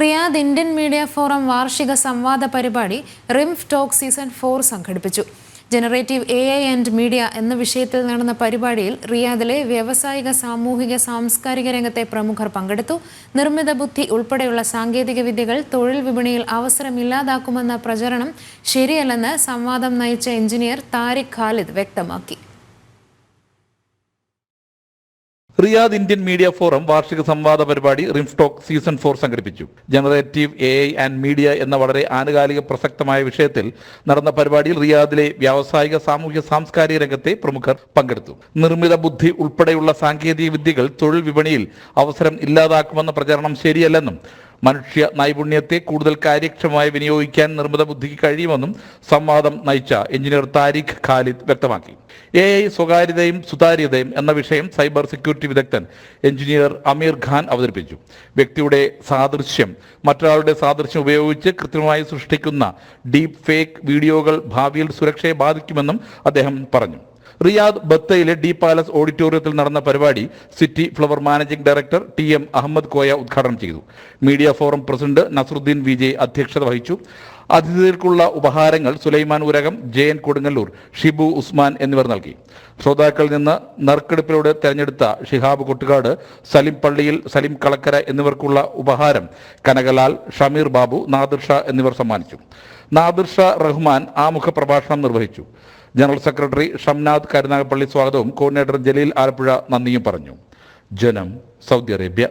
Riyadh Indian media forum വാർഷിക സംവാദ പരിപാടി റിംഫ് ടോക്ക് സീസൺ ഫോർ സംഘടിപ്പിച്ചു. Generative A I and media എന്ന വിഷയത്തിൽ നടന്ന പരിപാടിയിൽ റിയാദിലെ വ്യാവസായിക സാമൂഹിക സാംസ്കാരിക രംഗത്തെ പ്രമുഖർ പങ്കെടുത്തു. നിർമ്മിത ബുദ്ധി ഉൾപ്പെടെയുള്ള സാങ്കേതിക വിദ്യകൾ തൊഴിൽ വിപണിയിൽ അവസരമില്ലാതാക്കുമെന്ന പ്രചരണം ശരിയല്ലെന്ന് സംവാദം നയിച്ച എഞ്ചിനീയർ താരിഖ് ഖാലിദ് വ്യക്തമാക്കി. റിയാദ് ഇന്ത്യൻ മീഡിയ ഫോറം വാർഷിക സംവാദ പരിപാടി റിംസ്റ്റോക്ക് സീസൺ ഫോർ സംഘടിപ്പിച്ചു. Generative A I and media എന്ന വളരെ ആനുകാലിക പ്രസക്തമായ വിഷയത്തിൽ നടന്ന പരിപാടിയിൽ റിയാദിലെ വ്യാവസായിക സാമൂഹ്യ സാംസ്കാരിക രംഗത്തെ പ്രമുഖർ പങ്കെടുത്തു. നിർമ്മിത ബുദ്ധി ഉൾപ്പെടെയുള്ള സാങ്കേതിക വിദ്യകൾ തൊഴിൽ വിപണിയിൽ അവസരം ഇല്ലാതാക്കുമെന്ന പ്രചരണം ശരിയല്ലെന്നും മനുഷ്യ നൈപുണ്യത്തെ കൂടുതൽ കാര്യക്ഷമമായി വിനിയോഗിക്കാൻ നിർമ്മിത ബുദ്ധിക്ക് കഴിയുമെന്നും സംവാദം നയിച്ച എഞ്ചിനീയർ താരിഖ് ഖാലിദ് വ്യക്തമാക്കി. എ ഐ സ്വകാര്യതയും സുതാര്യതയും എന്ന വിഷയം സൈബർ സെക്യൂരിറ്റി വിദഗ്ധൻ എഞ്ചിനീയർ അമീർ ഖാൻ അവതരിപ്പിച്ചു. വ്യക്തിയുടെ സാദൃശ്യം മറ്റൊരാളുടെ സാദൃശ്യം ഉപയോഗിച്ച് കൃത്രിമമായി സൃഷ്ടിക്കുന്ന ഡീപ് ഫേക്ക് വീഡിയോകൾ ഭാവിയിൽ സുരക്ഷയെ ബാധിക്കുമെന്നും അദ്ദേഹം പറഞ്ഞു. റിയാദ് ബത്തയിലെ ഡി പാലസ് ഓഡിറ്റോറിയത്തിൽ നടന്ന പരിപാടി city flower managing director T M Ahmed Koya ഉദ്ഘാടനം ചെയ്തു. Media forum president Nasaruddin Vijay അധ്യക്ഷത വഹിച്ചു. അതിഥികൾക്കുള്ള ഉപഹാരങ്ങൾ സുലൈമാൻ ഉരകം ജെ എൻ കൊടുങ്ങല്ലൂർ ഷിബു ഉസ്മാൻ എന്നിവർ നൽകി. ശ്രോതാക്കളിൽ നിന്ന് നറുക്കെടുപ്പിലൂടെ തെരഞ്ഞെടുത്ത ഷിഹാബ് കൊട്ടുകാട് സലിം പള്ളിയിൽ സലിം കളക്കര എന്നിവർക്കുള്ള ഉപഹാരം കനകലാൽ ഷമീർ ബാബു നാദിർ ഷാ എന്നിവർ സമ്മാനിച്ചു. നാദിർ ഷാ റഹ്മാൻ ആമുഖ പ്രഭാഷണം നിർവഹിച്ചു. ജനറൽ സെക്രട്ടറി ഷംനാഥ് കരുനാഗപ്പള്ളി സ്വാഗതവും കോർഡിനേറ്റർ ജലീൽ ആലപ്പുഴ നന്ദിയും പറഞ്ഞു. ജനം സൗദി അറേബ്യ.